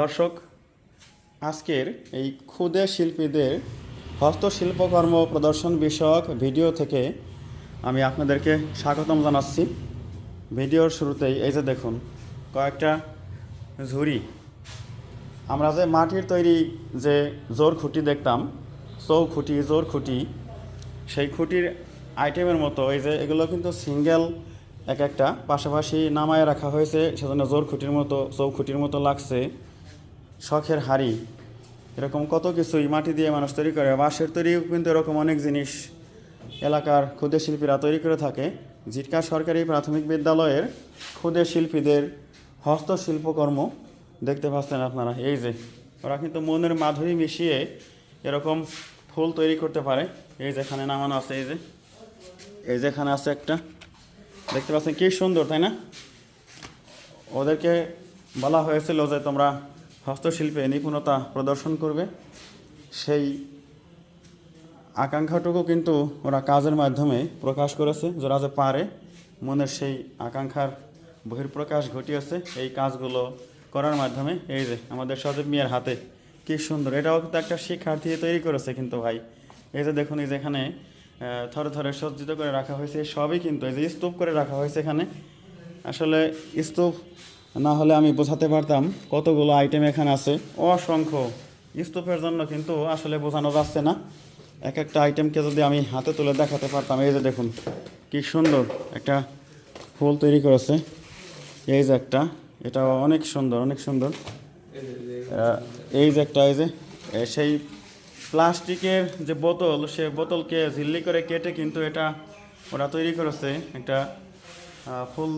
দর্শক, আজকের এই ক্ষুদে শিল্পীদের হস্তশিল্পকর্ম প্রদর্শন বিষয়ক ভিডিও থেকে আমি আপনাদেরকে স্বাগতম জানাচ্ছি। ভিডিওর শুরুতেই এই যে দেখুন, কয়েকটা ঝুড়ি। আমরা যে মাটির তৈরি যে জোর খুঁটি দেখতাম চৌ খুঁটি জোর খুঁটি, সেই খুঁটির আইটেমের মতো এই যে এগুলো কিন্তু সিঙ্গেল এক একটা পাশাপাশি নামায় রাখা হয়েছে, সেজন্য জোর খুঁটির মতো চৌ খুঁটির মতো লাগছে। শখের হাড়ি, এরকম কত কিছুই মাটি দিয়ে মানুষ তৈরি করে। বাঁশের তৈরিও কিন্তু এরকম অনেক জিনিস এলাকার ক্ষুদে শিল্পীরা তৈরি করে থাকে। জিটকা সরকারি প্রাথমিক বিদ্যালয়ের ক্ষুদে শিল্পীদের হস্তশিল্পকর্ম দেখতে পাচ্ছেন আপনারা। এই যে, ওরা কিন্তু মনের মাধুরী মিশিয়ে এরকম ফুল তৈরি করতে পারে। এই যেখানে নামানো আছে, এই যে, এই যেখানে আছে একটা। দেখতে পাচ্ছেন কি সুন্দর, তাই না? ওদেরকে বলা হয়েছিল যে তোমরা হস্তশিল্পে নিপুণতা প্রদর্শন করবে। সেই আকাঙ্ক্ষাটুকু কিন্তু ওরা কাজের মাধ্যমে প্রকাশ করেছে, যারা যে পারে, মনের সেই আকাঙ্ক্ষার বহির্প্রকাশ ঘটিয়েছে, এই কাজগুলো করার মাধ্যমে। এই যে আমাদের সজীব মিয়ার হাতে, কি সুন্দর। এটাও কিন্তু একটা শিক্ষার্থী তৈরি করেছে কিন্তু ভাই। এই যে দেখুন, এই যে এখানে থরে থরে সজ্জিত করে রাখা হয়েছে, সবই কিন্তু এই যে স্তূপ করে রাখা হয়েছে এখানে। আসলে স্তূপ না হলে আমি বোঝাতে পারতাম কতগুলো আইটেম এখানে আছে। অসংখ্য। স্তূপের জন্য কিন্তু আসলে বোঝানো যাচ্ছে না। এক একটা আইটেমকে যদি আমি হাতে তুলে দেখাতে পারতাম, এই যে দেখুন, কি সুন্দর একটা ফুল তৈরি করেছে। এই যে একটা এটা অনেক সুন্দর অনেক সুন্দর। এই যে একটা, এই যে সেই প্লাস্টিকের যে বোতল, সে বোতলকে ঝিল্লি করে কেটে কিন্তু এটা ওরা তৈরি করেছে। একটা ফুল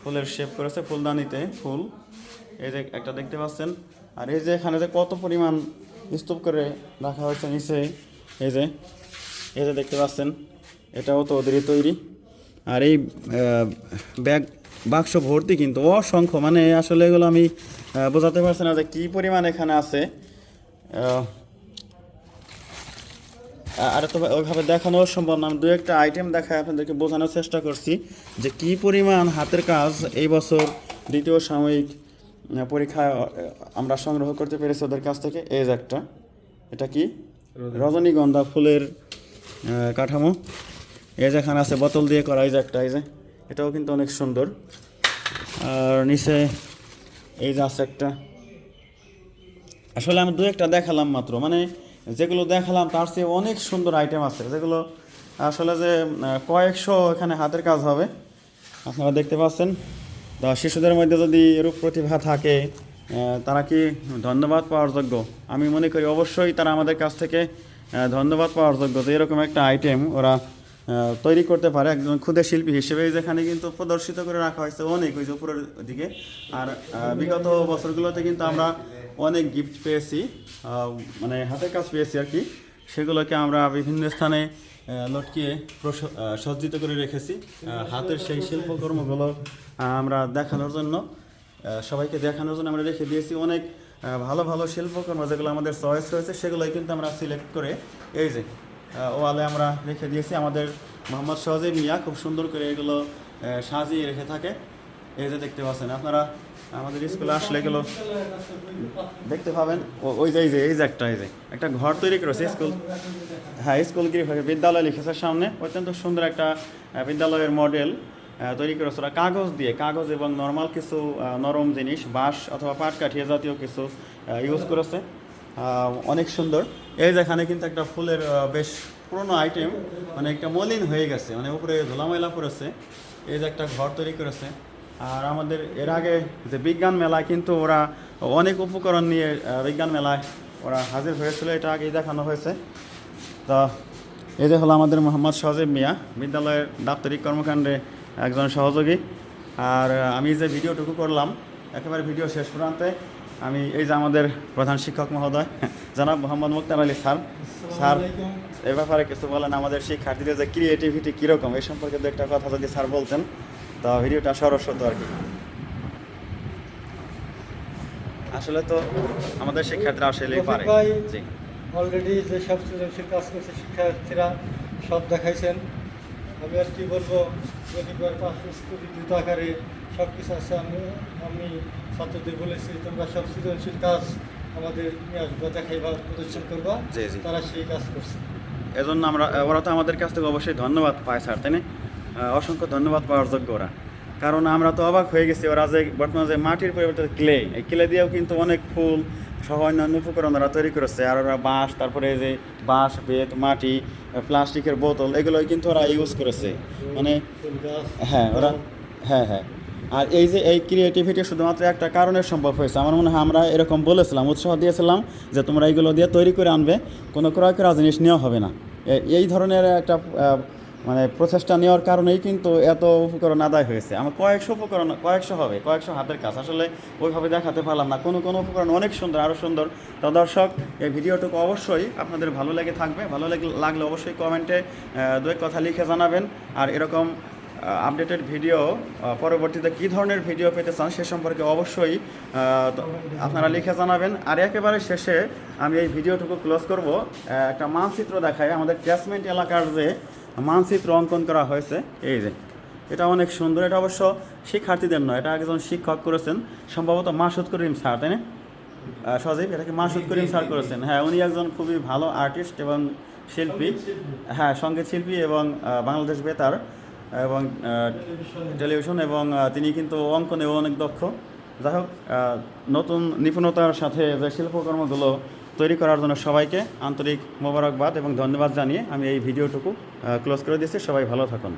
ফুলের শেপ করেছে ফুলদানিতে, ফুল। এই যে একটা দেখতে পাচ্ছেন। আর এই যে এখানে যে কত পরিমাণ স্তূপ করে রাখা হয়েছে নিচে, এই যে এই যে দেখতে পাচ্ছেন, এটাও তো ওদেরই তৈরি। আর এই ব্যাগ, বাক্স ভর্তি কিন্তু অসংখ্য। মানে আসলে এগুলো আমি বোঝাতে পারছি না যে কী পরিমাণ এখানে আছে। আর তো ওইভাবে দেখানো সম্ভব না। আমি দু একটা আইটেম দেখায় আপনাদেরকে বোঝানোর চেষ্টা করছি যে কি পরিমাণ হাতের কাজ এই বছর দ্বিতীয় সাময়িক পরীক্ষায় আমরা সংগ্রহ করতে পেরেছি ওদের কাছ থেকে। এই যে একটা। এটা কি? রজনীগন্ধা। ফুলের কাঠামো। এই যেখানে আছে বোতল দিয়ে করা এই যে একটা এই যে। এটাও কিন্তু অনেক সুন্দর। আর নিচে এই যে আছে একটা। আসলে আমি দু একটা দেখালাম মাত্র। মানে যেগুলো দেখালাম, তার চেয়ে অনেক সুন্দর আইটেম আছে। যেগুলো আসলে যে কয়েকশো এখানে হাতের কাজ হবে। আপনারা দেখতে পাচ্ছেন। তা শিশুদের মধ্যে যদি এরূপ প্রতিভা থাকে তারা কি ধন্যবাদ পাওয়ার যোগ্য? আমি মনে করি অবশ্যই তারা আমাদের কাছ থেকে ধন্যবাদ পাওয়ার যোগ্য যে এরকম একটা আইটেম ওরা তৈরি করতে পারে। একজন ক্ষুদে শিল্পী হিসেবে যেখানে কিন্তু প্রদর্শিত করে রাখা হয়েছে অনেক, ওই যে উপরের দিকে। আর বিগত বছরগুলোতে কিন্তু আমরা অনেক গিফট পেয়েছি মানে হাতের কাজ পেয়েছি আর কি। সেগুলোকে আমরা বিভিন্ন স্থানে লটকিয়ে সজ্জিত করে রেখেছি। হাতের সেই শিল্পকর্মগুলো আমরা দেখানোর জন্য সবাইকে দেখানোর জন্য আমরা রেখে দিয়েছি। অনেক ভালো ভালো শিল্পকর্ম যেগুলো আমাদের চয়েস রয়েছে, সেগুলোই কিন্তু আমরা সিলেক্ট করে এই যে ওয়ালে আমরা রেখে দিয়েছি। আমাদের মোহাম্মদ সহজে মিয়া খুব সুন্দর করে এগুলো সাজিয়ে রেখে থাকে। এই যে দেখতে পাচ্ছেন, আপনারা আমাদের স্কুলে আসলে এগুলো দেখতে পাবেন ওই যে, এই যে এই যে একটা, এই যে, একটা ঘর তৈরি করেছে স্কুল। হ্যাঁ স্কুল গৃহ বিদ্যালয় লিখেছে সামনে। অত্যন্ত সুন্দর একটা বিদ্যালয়ের মডেল তৈরি করেছে ওরা। কাগজ দিয়ে, কাগজ এবং নর্মাল কিছু নরম জিনিস, বাঁশ অথবা পাটকাঠিয়া জাতীয় কিছু ইউজ করেছে। অনেক সুন্দর। এই যেখানে কিন্তু একটা ফুলের বেশ পুরনো আইটেম মানে একটা মলিন হয়ে গেছে মানে উপরে ধুলাময়লা পড়েছে। এই যে একটা ঘর তৈরি করেছে। আর আমাদের এর আগে যে বিজ্ঞান মেলায় কিন্তু ওরা অনেক উপকরণ নিয়ে বিজ্ঞান মেলায় ওরা হাজির হয়েছিল এটা আগেই দেখানো হয়েছে। তো এই যে হলো আমাদের মোহাম্মদ সজীব মিয়া বিদ্যালয়ের দাপ্তরিক কর্মকাণ্ডে একজন সহযোগী। আর আমি যে ভিডিওটুকু করলাম একেবারে ভিডিও শেষ প্রান্তে আমি এই যে আমাদের প্রধান শিক্ষক মহোদয় জনাব মোহাম্মদ মুক্তার আলী স্যার। স্যার এ ব্যাপারে কিছু বলেন আমাদের শিক্ষার্থীদের যে ক্রিয়েটিভিটি কীরকম এই সম্পর্কে দু একটা কথা যদি স্যার বলতেন। তো ভিডিওটা সরস্বত আর কি। আসলে তো আমাদের শিক্ষার্থীরা আসলেই পারে। জি। অলরেডি যে সব সৃজনশীল কাজ করছে শিক্ষার্থীরা সব দেখাইছেন। আমি আর কি বলব স্কুটি দ্রুত আকারে সব কিছু আছে আমি আমি ছাত্রদের বলেছি তোমরা সব সৃজনশীল কাজ আমাদের নিয়ে আসবা দেখাইবা প্রদর্শন করবা। তারা সেই কাজ করছে। এজন্য আমরা ওরা তো আমাদের কাছ থেকে অবশ্যই ধন্যবাদ পায় স্যার তাই না? অসংখ্য ধন্যবাদ পাওয়ার যোগ্য ওরা কারণ আমরা তো অবাক হয়ে গেছি ওরা যে বর্তমানে যে মাটির পরিবর্তে ক্লে, এই ক্লে দিয়েও কিন্তু অনেক ফুল সহ অন্যান্য উপকরণ ওরা তৈরি করেছে। আর ওরা বাঁশ, তারপরে যে বাঁশ, বেত, মাটি প্লাস্টিকের বোতল, এগুলোই কিন্তু ওরা ইউজ করেছে। মানে হ্যাঁ ওরা হ্যাঁ হ্যাঁ। আর এই যে এই ক্রিয়েটিভিটি শুধুমাত্র একটা কারণে সম্ভব হয়েছে। আমার মনে হয় আমরা এরকম বলেছিলাম, উৎসাহ দিয়েছিলাম যে তোমরা এইগুলো দিয়ে তৈরি করে আনবে, কোনো ক্রয় করা জিনিস নেওয়া হবে না। এই ধরনের একটা মানে প্রচেষ্টা নেওয়ার কারণেই কিন্তু এত উপকরণ আদায় হয়েছে। আমার কয়েকশো উপকরণ, কয়েকশো হবে, কয়েকশো হাতের কাজ। আসলে ওইভাবে দেখাতে পারলাম না। কোনো কোনো উপকরণ অনেক সুন্দর, আরও সুন্দর। তো দর্শক, এই ভিডিওটুকু অবশ্যই আপনাদের ভালো লেগে থাকবে। ভালো লেগে- লাগলে অবশ্যই কমেন্টে দু কথা লিখে জানাবেন। আর এরকম আপডেটেড ভিডিও পরবর্তীতে কী ধরনের ভিডিও পেতে চান সে সম্পর্কে অবশ্যই আপনারা লিখে জানাবেন। আর একেবারে শেষে আমি এই ভিডিওটুকু ক্লোজ করব। একটা মানচিত্র দেখায় আমাদের ক্যাশমেন্ট এলাকার যে মানচিত্র অঙ্কন করা হয়েছে। এই যে, এটা অনেক সুন্দর। এটা অবশ্য শিক্ষার্থীদের নয়, এটা একজন শিক্ষক করেছেন, সম্ভবত মাসুদ করিম স্যার, তাই না? সজীব এটাকে মাসুদ করিম স্যার করেছেন? হ্যাঁ উনি একজন খুবই ভালো আর্টিস্ট এবং শিল্পী। হ্যাঁ সংগীত শিল্পী এবং বাংলাদেশ বেতার এবং টেলিভিশন এবং তিনি কিন্তু অঙ্কনেও অনেক দক্ষ। যাই হোক নতুন নিপুণতার সাথে যে শিল্পকর্মগুলো তৈরি করার জন্য সবাইকে আন্তরিক মোবারকবাদ এবং ধন্যবাদ জানিয়ে আমি এই ভিডিওটুকু ক্লোজ করে দিয়েছি। সবাই ভালো থাকুন।